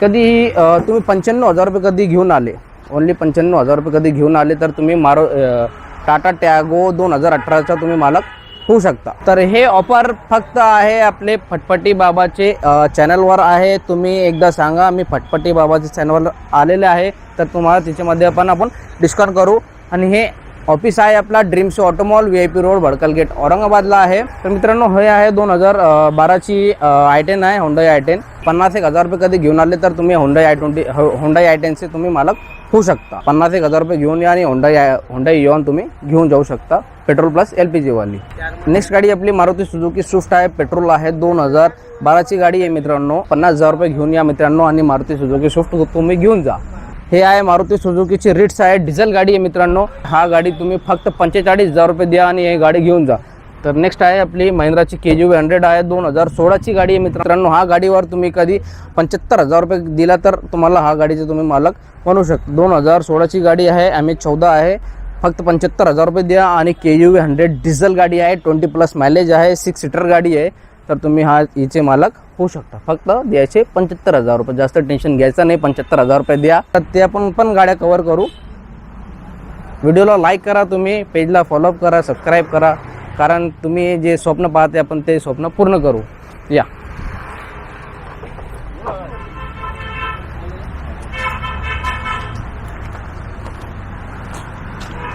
कधीही तुम्ही पंच्याण्णव हजार रुपये कधी घेऊन आले? ओन्ली पंच्याण्णव हजार रुपये कधी घेऊन आले तर तुम्ही मारो टाटा टॅगो दोन हजार अठराचा तुम्ही मालक होऊ शकता. तर हे ऑफर फक्त आहे आपले फटफटी बाबाचे चॅनलवर आहे. तुम्ही एकदा सांगा मी फटफटी बाबाच्या चॅनलवर आलेले आहे. तर तुम्हाला त्याच्यामध्ये पण आपण डिस्काउंट करू. आणि हे ऑफिस आहे आपला Dreams Automall V I P road Bhadkal gate औरंगाबादला आहे. तर मित्रांनो हे आहे दोन हजार बाराची आय टेन आहे होंडाई आय टेन पन्नास एक हजार रुपये कधी घेऊन आले तर तुम्ही Hyundai I twenty Hyundai I टेनचे तुम्ही मालक होऊ शकता. पन्नास एक हजार रुपये घेऊन या आणि होंडाई होंडाई येऊन तुम्ही घेऊन जाऊ शकता पेट्रोल प्लस एल पी जीवाली नेक्स्ट गाडी आपली मारुती सुझुकी स्विफ्ट आहे पेट्रोल आहे दोन हजार बाराची गाडी आहे मित्रांनो. पन्नास हजार रुपये घेऊन या मित्रांनो आणि मारुती सुझुकी स्विफ्ट तुम्ही घेऊन जा. हे आहे मारुती सुझुकीची रिट्स आहे. डिझेल गाडी आहे मित्रांनो. हा गाडी तुम्ही फक्त पंचेचाळीस हजार रुपये द्या आणि हे गाडी घेऊन जा. तर नेक्स्ट आहे आपली महिंद्राची के जी हंड्रेड आहे. दोन हजार सोळाची गाडी आहे मित्रांनो. हा गाडीवर तुम्ही कधी पंच्याहत्तर हजार रुपये दिला तर तुम्हाला हा गाडीचे तुम्ही मालक बनवू शकता. दोन हजार सोळाची गाडी आहे. एम एच चौदा आहे. फक्त पंच्याहत्तर हजार रुपये द्या आणि के यू हंड्रेड डिझेल गाडी आहे. ट्वेंटी प्लस मायलेज आहे. सिक्स सीटर गाडी आहे. तर तुम्ही हा हिचे मालक होऊ शकता. फक्त द्यायचे पंच्याहत्तर हजार रुपये. जास्त टेन्शन घ्यायचं नाही पंच्याहत्तर हजार रुपये द्या. तर ते आपण पण गाड्या कवर करू. व्हिडिओला लाईक करा तुम्ही पेजला फॉलोअप करा सबस्क्राईब करा. कारण तुम्ही जे स्वप्न पाहते आपण ते स्वप्न पूर्ण करू. या.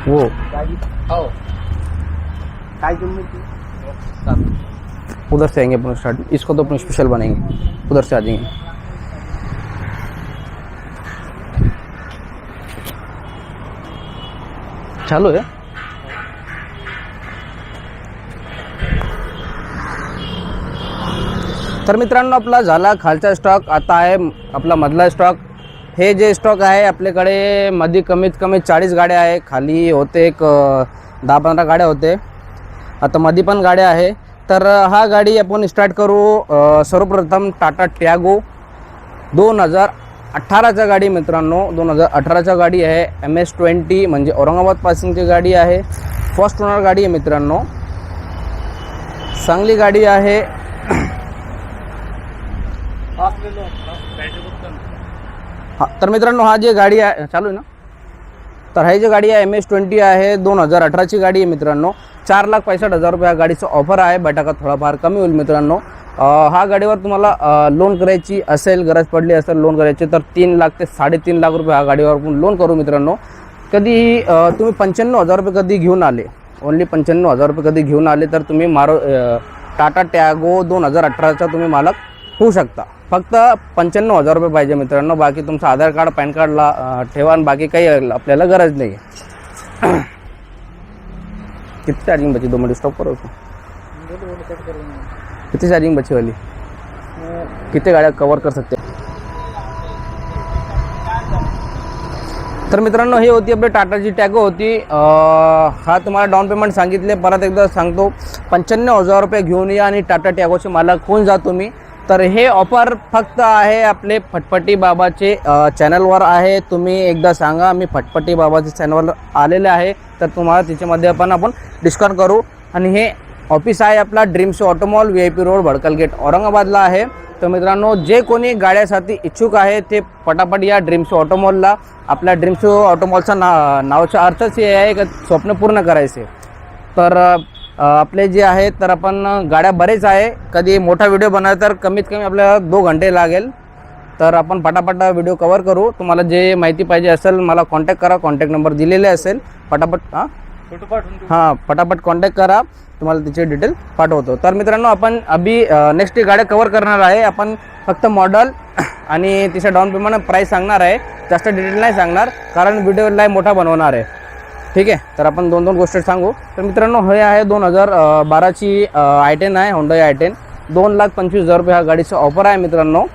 वो काय किंमत उधर से आएंगे अपन स्टार्ट इसको तो अपन स्पेशल बनाएंगे। उधर से आ जाएंगे। चालू आहे तर मित्रांनो आपला झाला खालचा स्टॉक आता आहे आपला मधला स्टॉक हे जे स्टॉक आहे आपल्याकडे मध्ये कमीत कमी चाळीस गाड्या आहे. खाली होते एक दहा पंधरा गाड्या होते. आता मध्ये पण गाड्या आहे. तर हा गाडी आपण स्टार्ट करू सर्वप्रथम टाटा टॅगो दोन हजार अठराच्या गाडी मित्रांनो दोन हजार अठराच्या गाडी आहे एम एस ट्वेंटी म्हणजे औरंगाबाद पासिंगची गाडी आहे. फर्स्ट ओनर गाडी आहे मित्रांनो. चांगली गाडी आहे. हा तर मित्रांनो हा जे गाडी आहे चालू आहे ना? तर ही जी गाडी आहे एम एस ट्वेंटी आहे दोन हजार अठराची गाडी आहे मित्रांनो. चार लाख पैंसठ हजार रुपये गाडीचं ऑफर आहे. बैठका थोडाफार कमी होईल मित्रांनो. हा गाडीवर तुम्हाला लोन करायची असेल गरज पडली असेल लोन करायची तर तीन लाख ते साडेतीन लाख रुपये हा गाडीवर आपण लोन करू मित्रांनो. कधी तुम्ही पंच्याण्णव हजार रुपये कधी घेऊन आले ओन्ली पंच्याण्णव हजार रुपये कधी घेऊन आले तर तुम्ही मारो टाटा टॅगो दोन हजार अठराचा तुम्ही मालक होऊ शकता. फक्त पंच्याण्णव हजार रुपये पाहिजे मित्रांनो. बाकी तुमचं आधार कार्ड पॅन कार्डला ठेवा आणि बाकी काही आपल्याला गरज नाही. आहे किती चार्जिंग बची? दो मिनट स्टॉप करो उसको कितनी चार्जिंग बची वाली? कितने गाड्या कवर कर सकते? तर मित्रांनो ही होती आपली टाटाची टॅगो होती. हा तुम्हाला डाऊन पेमेंट सांगितले. परत एकदा सांगतो. पंच्याण्णव हजार रुपये घेऊन या आणि टाटा टॅगोचे मालक होऊन जा तुम्ही. तर हे ऑफर फक्त आहे आपले फटफटी बाबाचे चॅनलवर आहे. तुम्ही एकदा सांगा मी फटफटी बाबाचे चॅनलवर आलेले आहे. तर तुम्हाला तिच्यामध्ये पण आपण डिस्काउंट करू. आणि हे ऑफिस आहे आपला dreams auto mall V I P road Bhadkal gate औरंगाबादला आहे. तर मित्रांनो जे कोणी गाड्यासाठी इच्छुक आहे ते पटापट या ड्रीम्स ऑटोमॉलला आपल्या ड्रीम्स ऑटोमॉलचा ना नावाचा अर्थच हे आहे की स्वप्न पूर्ण करायचे. तर आपले जे आहे तर आपण गाड्या बरेच आहे. कधी मोठा व्हिडिओ बनवायचा तर कमीत कमी आपल्याला दो घंटे लागेल. तर आपण पटापट व्हिडिओ कवर करू. तुम्हाला जे माहिती पाहिजे असेल मला कॉन्टॅक्ट करा. कॉन्टॅक्ट नंबर दिलेले असेल. पटापट हां. हां पटापट कॉन्टॅक्ट करा. तुम्हाला त्याचे डिटेल पाठवतो. तर मित्रांनो आपण अभि नेक्स्ट गाड्या कवर करणार आहे. आपण फक्त मॉडल आणि तिचं डाऊन पेमेंट प्राईस सांगणार आहे. जास्त डिटेल नाही सांगणार कारण व्हिडिओ लाईव्ह मोठा बनवणार आहे. ठीक आहे? तर आपण दोन दोन गोष्टी सांगू. तर मित्रांनो हे आहे दोन हजार बाराची आय टेन आहे होंडा आय टेन दोन लाख पंचवीस हजार रुपये ह्या गाडीचा ऑफर आहे मित्रांनो.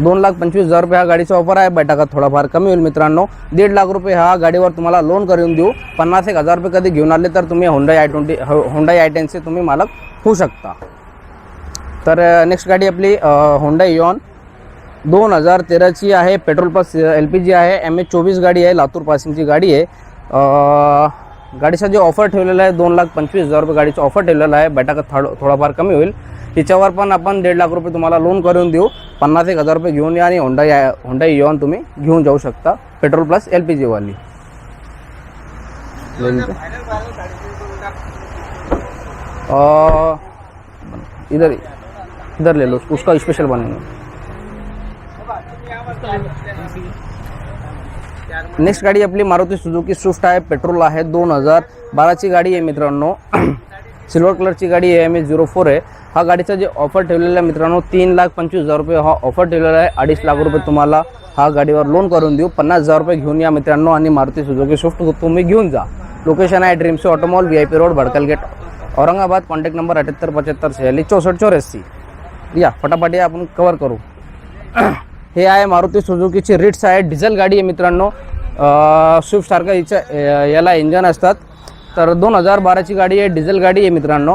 दोन लाख पंचवीस हजार रुपये हा गाडीचा ऑफर आहे. बैठका थोडाफार कमी होईल मित्रांनो. दीड लाख रुपये ह्या गाडीवर तुम्हाला लोन करून देऊ. पन्नास एक हजार रुपये कधी घेऊन आले तर तुम्ही Honda I twenty Honda I टेनचे तुम्ही मालक होऊ शकता. तर नेक्स्ट गाडी आपली होंडा यॉन दोन हजार तेराची आहे petrol plus L P G आहे एम एच चोवीस गाडी आहे लातूर पासिंगची गाडी आहे. गाडीचा जे ऑफर ठेवलेला आहे दोन लाख पंचवीस हजार रुपये गाडीचा ऑफर ठेवलेला आहे. बैठका थोड थोडाफार कमी होईल. तिच्यावर पण आपण दीड लाख रुपये तुम्हाला लोन करून देऊ. पन्नास एक हजार रुपये घेऊन या आणि होंडा या होंडा येऊन तुम्ही घेऊन जाऊ शकता पेट्रोल प्लस एल पी जीवाली इधर इधर ले लो उसका स्पेशल बनेगा. नेक्स्ट गाडी आपली मारुती सुझुकी स्विफ्ट आहे पेट्रोल आहे दोन हजार बाराची गाडी आहे मित्रांनो. सिल्वर कलरची गाडी आहे एम एस झिरो फोर आहे. हा गाडीचा जे ऑफर ठेवलेला आहे मित्रांनो तीन लाख पंचवीस हजार रुपये हा ऑफर ठेवलेला आहे. अडीच लाख रुपये तुम्हाला हा गाडीवर लोन करून देऊ. पन्नास हजार रुपये घेऊन या मित्रांनो आणि मारुती सुझुकी स्विफ्ट तुम्ही घेऊन जा. लोकेशन आहे ड्रीमसी auto mall V I P road Bhadkal gate Aurangabad. Contact number अठ्याहत्तर पंच्याहत्तर शहाली चौसष्ट चौऱ्याऐंशी. या फटाफट या आपण कवर करू. हे आहे मारुती सुझुकीची रिट्स आहे. डिझेल गाडी आहे मित्रांनो. स्विफ्टसारखं हिच्या याला इंजन असतात. तर दोन हजार बाराची गाडी आहे डिझेल गाडी आहे मित्रांनो.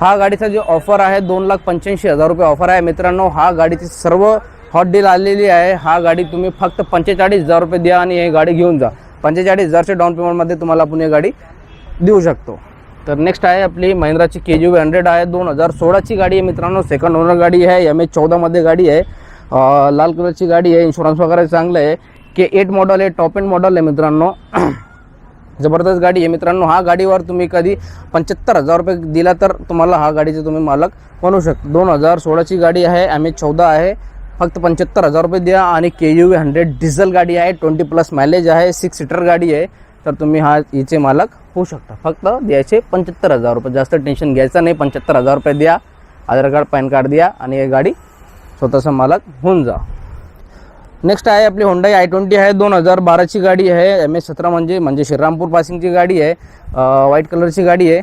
हा गाडीचा जो ऑफर आहे दोन लाख पंच्याऐंशी हजार रुपये ऑफर आहे मित्रांनो. हा गाडीची सर्व हॉट डील आलेली आहे. हा गाडी तुम्ही फक्त पंचेचाळीस हजार रुपये द्या आणि ही गाडी घेऊन जा. पंचेचाळीस हजारच्या डाऊन पेमेंटमध्ये तुम्हाला आपण ही गाडी देऊ शकतो. तर नेक्स्ट आहे आपली महिंद्राची के जी हंड्रेड आहे. दोन हजार सोळाची गाडी आहे मित्रांनो. सेकंड ओनर गाडी आहे. एम एच चौदामध्ये गाडी आहे. लाल कलरची गाडी आहे इन्शुरन्स वगैरे चांगलं आहे. के एट मॉडल आहे टॉप एंड मॉडल आहे मित्रांनो. जबरदस्त गाडी आहे मित्रांनो. हा गाडीवर तुम्ही कधी पंच्याहत्तर हजार रुपये दिला तर तुम्हाला हा गाडीचे तुम्ही मालक बनवू शकता. दोन हजार सोळाची गाडी आहे एम एच चौदा आहे. फक्त पंच्याहत्तर हजार रुपये द्या आणि के यू हंड्रेड डिझेल गाडी आहे ट्वेंटी प्लस मायलेज आहे सिक्स सीटर गाडी आहे. तर तुम्ही हा हिचे मालक होऊ शकता. फक्त द्यायचे पंच्याहत्तर हजार रुपये. जास्त टेन्शन घ्यायचं नाही पंच्याहत्तर हजार रुपये द्या. आधार कार्ड पॅन कार्ड द्या आणि ही गाडी स्वतःचा मालक होऊन जा. नेक्स्ट आहे आपली होंडाई आय ट्वेंटी आहे. दोन हजार बाराची गाडी आहे. एम एस सतरा म्हणजे म्हणजे श्रीरामपूर पासिंगची गाडी आहे. व्हाईट कलरची गाडी आहे.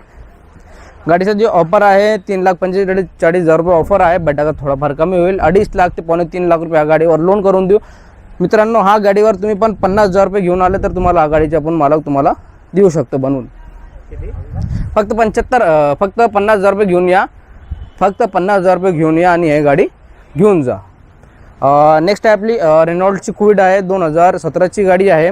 गाडीचा जे ऑफर आहे तीन लाख पंचेचाळीस चाळीस हजार रुपये ऑफर आहे बट आता थोडाफार कमी होईल. अडीच लाख ते पावणे तीन लाख रुपये ह्या गाडीवर लोन करून देऊ. मित्रांनो हा गाडीवर तुम्ही पण पन्नास हजार रुपये घेऊन आले तर तुम्हाला हा गाडीचे आपण मालक तुम्हाला देऊ शकतो बनवून. फक्त पंच्याहत्तर फक्त पन्नास हजार रुपये घेऊन या. फक्त पन्नास हजार रुपये घेऊन या आणि हे गाडी घेऊन जा. नेक्स्ट आहे आपली रेनॉल्डची क्विड आहे दोन हजार सतराची गाडी आहे.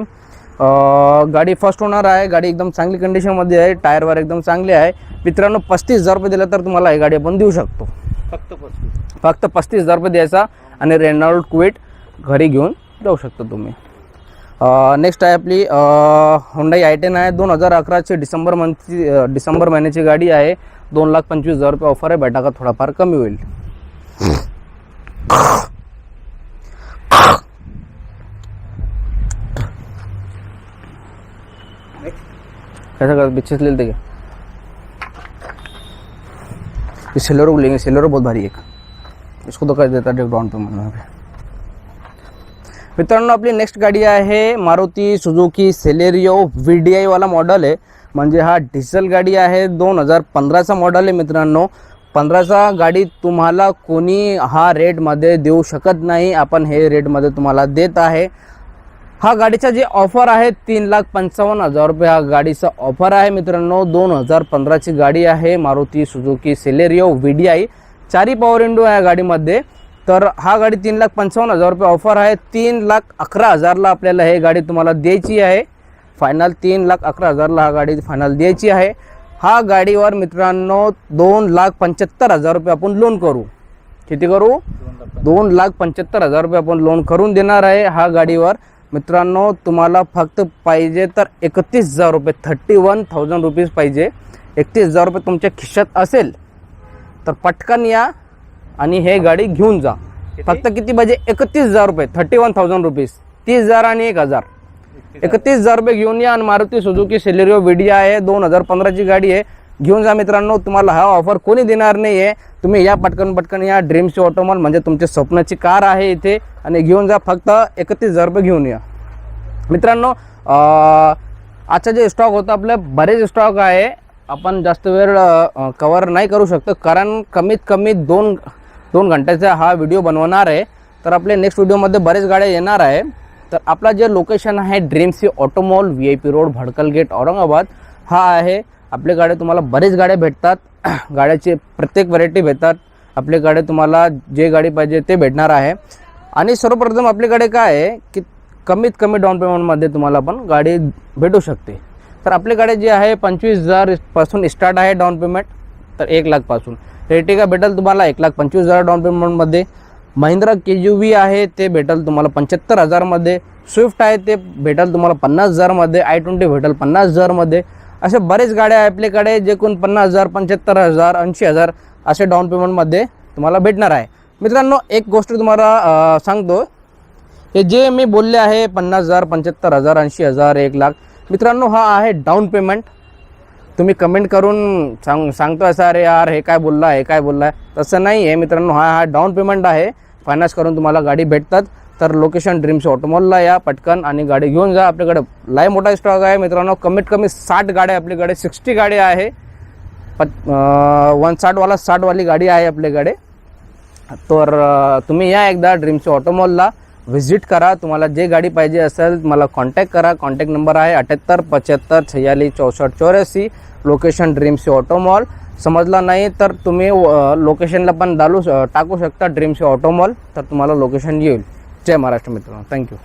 गाडी फर्स्ट ओनर आहे गाडी एकदम चांगली कंडिशनमध्ये आहे टायरवर एकदम चांगली आहे. मित्रांनो पस्तीस हजार रुपये दिला तर तुम्हाला ही गाडी आपण देऊ शकतो. फक्त पस्तीस. फक्त पस्तीस हजार रुपये द्यायचा आणि रेनॉल्ड क्विट घरी घेऊन जाऊ शकता तुम्ही. नेक्स्ट आहे आपली होंडाई आय टेन आहे दोन हजार अकराची डिसेंबर मंथची डिसेंबर महिन्याची गाडी आहे. दोन लाख पंचवीस हजार रुपये ऑफर आहे भेटा का थोडाफार कमी होईल. कैसा कर, पीछे से ले लेते क्या? ये सेलोरो को लेंगे, सेलोरो बहुत भारी है इसको तो कर देता डाउन डाउन पेमेंट में पे मित्रांनो, आपली नेक्स्ट गाडी आहे Maruti Suzuki Celerio V D आयवाला model आहे। म्हणजे हा डिझेल गाडी आहे, दोन हज़ार पंधराचा मॉडल आहे मित्रांनो। पंधराचा गाडी तुम्हाला कोणी हा रेटमध्ये देऊ शकत नाही. आपण हे रेटमध्ये तुम्हाला देत आहे. हा गाडीचा जे ऑफर आहे तीन लाख पंचावन्न हजार रुपये हा गाडीचा ऑफर आहे. मित्रांनो दोन हजार पंधराची गाडी आहे Maruti Suzuki Celerio V D I चारी पॉवर विंडो आहे या गाडीमध्ये. तर हा गाडी तीन लाख पंचावन्न हजार रुपये ऑफर आहे. तीन लाख अकरा हजारला आपल्याला हे गाडी तुम्हाला द्यायची आहे. फायनल तीन लाख अकरा हजारला हा गाडी फायनल द्यायची आहे. हा गाडीवर मित्रांनो दोन लाख पंच्याहत्तर हजार रुपये आपण लोन करू. किती करू? दोन लाख पंच्याहत्तर हजार रुपये आपण लोन करून देणार आहे हा गाडीवर. मित्रांनो तुम्हाला फक्त पाहिजे तर एकतीस हजार रुपये थर्टी वन थाउजंड रुपीज पाहिजे. एकतीस हजार रुपये तुमच्या खिशात असेल तर पटकन या आणि हे गाडी घेऊन जा. फक्त किती पाहिजे? एकतीस हजार रुपये थर्टी वन थाउजंड रुपीज तीस हजार आणि एक हजार. एकतीस हजार रुपये घेऊन या आणि मारुती सुझुकी सेलेरिओ विडिया आहे दोन हजार पंधराची गाडी आहे. घेऊन जा मित्रांनो तुम्हाला हा ऑफर कोणी देणार नाही आहे तुम्ही या पटकन पटकन या ड्रीमची ऑटोमॉल म्हणजे तुमच्या स्वप्नाची कार आहे इथे. आणि घेऊन जा फक्त एकतीस हजार रुपये घेऊन या. मित्रांनो आजचा जे स्टॉक होता आपल्या बरेच स्टॉक आहे. आपण जास्त वेळ कवर नाही करू शकतो कारण कमीत कमी दोन दोन घंट्याचा हा व्हिडिओ बनवणार आहे. तर आपल्या नेक्स्ट व्हिडिओमध्ये बरेच गाड्या येणार आहे. तर आपला जे लोकेशन आहे ड्रीमसी auto mall V I P road Bhadkal gate Aurangabad हा आहे. आपल्याकडे तुम्हाला बरेच गाड्या भेटतात. गाड्याचे प्रत्येक व्हरायटी भेटतात. आपल्याकडे तुम्हाला जे गाडी पाहिजे ते भेटणार आहे. आणि सर्वप्रथम आपल्याकडे काय आहे की कमीत कमी डाऊन पेमेंटमध्ये तुम्हाला पण गाडी भेटू शकते. तर आपल्याकडे जे आहे पंचवीस हजारपासून स्टार्ट आहे डाऊन पेमेंट तर एक लाखपासून रेटिका भेटेल तुम्हाला? एक लाख पंचवीस हजार डाऊन पेमेंटमध्ये महिंद्रा के यू व्ही आहे ते भेटेल तुम्हाला पंच्याहत्तर हजारमध्ये स्विफ्ट आहे ते भेटेल तुम्हाला पन्नास हजारमध्ये आय ट्वेंटी भेटेल पन्नास हजारमध्ये अशा बरेच गाड्या आहे आपल्याकडे जे कोण पन्नास हजार पंच्याहत्तर हजार ऐंशी हजार असे डाऊन पेमेंटमध्ये तुम्हाला भेटणार आहे. मित्रांनो एक गोष्ट तुम्हाला सांगतो. हे जे मी बोलले आहे पन्नास हजार पंच्याहत्तर हजार ऐंशी हजार एक लाख मित्रांनो हा आहे डाऊन पेमेंट तुम्ही कमेंट करून सांग सांगतो असं अरे यार हे काय बोलला आहे काय बोलला आहे तसं नाही आहे मित्रांनो हा हा डाऊन पेमेंट आहे. फायनान्स करून तुम्हाला गाडी भेटतात. तर लोकेशन ड्रीम्स ऑटोमॉलला या पटकन आणि गाडी घेऊन जा. आपल्याकडे लय मोठा स्टॉक आहे मित्रांनो. कमीत कमी साठ गाड्या आपल्याकडे सिक्स्टी गाड्या आहे. पत वन साठवाला साठवाली गाडी आहे आपल्याकडे. तर तुम्ही या एकदा ड्रीम्स ऑटोमॉलला व्हिजिट करा तुम्हाला जे गाडी पाहिजे असेल मला कॉन्टॅक्ट करा. कॉन्टॅक्ट नंबर आहे अठ्याहत्तर पंच्याहत्तर छयालीस चौसष्ट चौऱ्याऐंशी. लोकेशन ड्रीमचे ऑटोमॉल समजला नाही तर तुम्ही लोकेशनला पण डालू टाकू शकता ड्रीमचे ऑटोमॉल तर तुम्हाला लोकेशन येईल. जय महाराष्ट्र मित्रांनो. थँक्यू